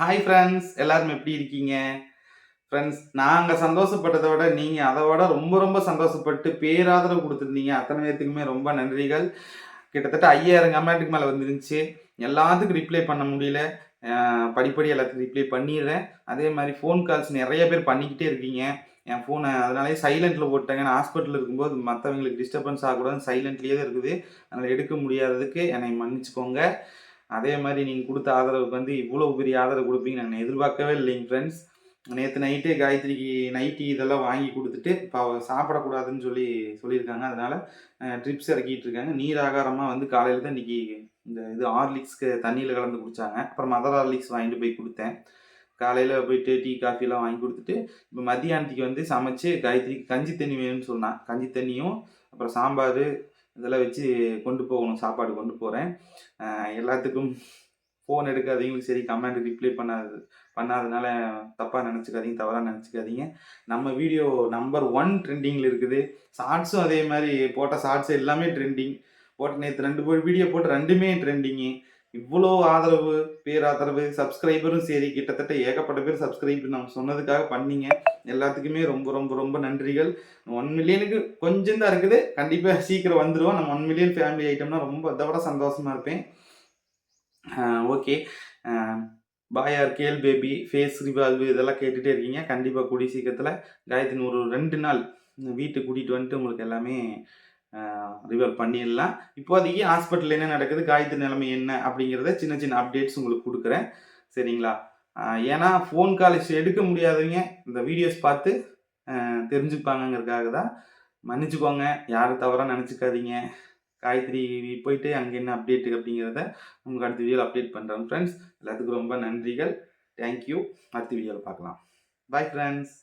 Hi friends எல்லாரும் எப்படி இருக்கீங்க? ஃப்ரெண்ட்ஸ் நாங்கள் சந்தோஷப்பட்டதை விட நீங்கள் அதை விட ரொம்ப ரொம்ப சந்தோஷப்பட்டு பேராதரவு கொடுத்துருந்தீங்க. அத்தனை பேர்த்துக்குமே ரொம்ப நன்றிகள். கிட்டத்தட்ட ஐயாயிரம் கமெண்ட்டுக்கு மேலே வந்துருந்துச்சு. எல்லாத்துக்கும் ரிப்ளை பண்ண முடியல. படிப்படி எல்லாத்துக்கும் ரிப்ளை பண்ணிடுறேன். அதே மாதிரி ஃபோன் கால்ஸ் நிறைய பேர் பண்ணிக்கிட்டே இருக்கீங்க. என் ஃபோனை அதனாலே சைலண்ட்டில் போட்டாங்க நான் ஹாஸ்பிட்டலில் இருக்கும்போது மற்றவங்களுக்கு டிஸ்டர்பன்ஸ் ஆகக்கூடாதுன்னு சைலண்ட்லேயே தான் இருக்குது. அதனால் எடுக்க முடியாததுக்கு என்னை மன்னிச்சுக்கோங்க. அதே மாதிரி நீங்கள் கொடுத்த ஆதரவுக்கு வந்து இவ்வளோ பெரிய ஆதரவு கொடுப்பீங்க. நாங்கள் எதிர்பார்க்கவே இல்லைங்க ஃப்ரெண்ட்ஸ் நேற்று நைட்டே காயத்ரிக்கு நைட்டி இதெல்லாம் வாங்கி கொடுத்துட்டு இப்போ அவள் சாப்பிடக்கூடாதுன்னு சொல்லி சொல்லியிருக்காங்க. அதனால் ட்ரிப்ஸ் இறக்கிட்டு இருக்காங்க. நீர் ஆகாரமாக வந்து காலையில் தான் இன்றைக்கி இந்த இது ஹார்லிக்ஸ்க்கு தண்ணியில் கலந்து குடித்தாங்க அப்புறம் மதர் ஹார்லிக்ஸ் வாங்கிட்டு போய் கொடுத்தேன். காலையில் போயிட்டு டீ காஃபிலாம் வாங்கி கொடுத்துட்டு இப்போ மத்தியானத்துக்கு வந்து சமைச்சு காயத்ரிக்கு கஞ்சி தண்ணி வேணும்னு சொன்னான். கஞ்சி தண்ணியும் அப்புறம் சாம்பார் இதெல்லாம் வச்சு கொண்டு போகணும் சாப்பாடு கொண்டு போகிறேன் எல்லாத்துக்கும் ஃபோன் எடுக்காதீங்களும் சரி கமெண்ட் ரிப்ளை பண்ணாது பண்ணாதனால தப்பாக நினச்சிக்காதீங்க தவறாக நினச்சிக்காதீங்க. நம்ம வீடியோ நம்பர் ஒன் ட்ரெண்டிங்கில் இருக்குது. ஷார்ட்ஸும் அதே மாதிரி போட்ட ஷார்ட்ஸ் எல்லாமே ட்ரெண்டிங் போட்ட நேற்று ரெண்டு போய் வீடியோ போட்டு ரெண்டுமே ட்ரெண்டிங்கு இவ்வளோ ஆதரவு பேராதரவு சப்ஸ்கிரைபரும் சரி கிட்டத்தட்ட ஏகப்பட்ட பேர் சப்ஸ்கிரைப் நம்ம சொன்னதுக்காக பண்ணீங்க. எல்லாத்துக்குமே ரொம்ப ரொம்ப ரொம்ப நன்றிகள். ஒன் மில்லியனுக்கு கொஞ்சம் தான் இருக்குது. கண்டிப்பாக சீக்கிரம் வந்துடுவோம் நம்ம ஒன் மில்லியன் ஃபேமிலி ஐட்டம்னா ரொம்ப அதை விட சந்தோஷமாக இருப்பேன். ஓகே பாயார் கேல் பேபி ஃபேஸ் ரிவால்வு இதெல்லாம் கேட்டுகிட்டே இருக்கீங்க. கண்டிப்பாக கூடிய சீக்கிரத்தில். காயத்தின் ஒரு ரெண்டு நாள் வீட்டுக்கு கூட்டிகிட்டு வந்துட்டு உங்களுக்கு எல்லாமே ரிவர் பண்ணிடலாம். இப்போதைக்கு ஹாஸ்பிட்டலில் என்ன நடக்குது? காயத்து நிலைமை என்ன? அப்படிங்கிறத சின்ன சின்ன அப்டேட்ஸ் உங்களுக்கு கொடுக்குறேன். சரிங்களா? ஏன்னா ஃபோன் கால்ஸ் எடுக்க முடியாதவங்க இந்த வீடியோஸ் பார்த்து தெரிஞ்சுப்பாங்கங்கிறதுக்காக தான். மன்னிச்சுக்கோங்க. யாரும் தவறாக நினச்சிக்காதீங்க. காயத்ரி போயிட்டு அங்கே என்ன அப்டேட்டு அப்படிங்கிறத உங்களுக்கு அடுத்த வீடியோவில் அப்டேட் பண்ணுறேன் ஃப்ரெண்ட்ஸ் எல்லாத்துக்கும் ரொம்ப நன்றிகள். தேங்க்யூ அடுத்த வீடியோவில் பார்க்கலாம். Bye friends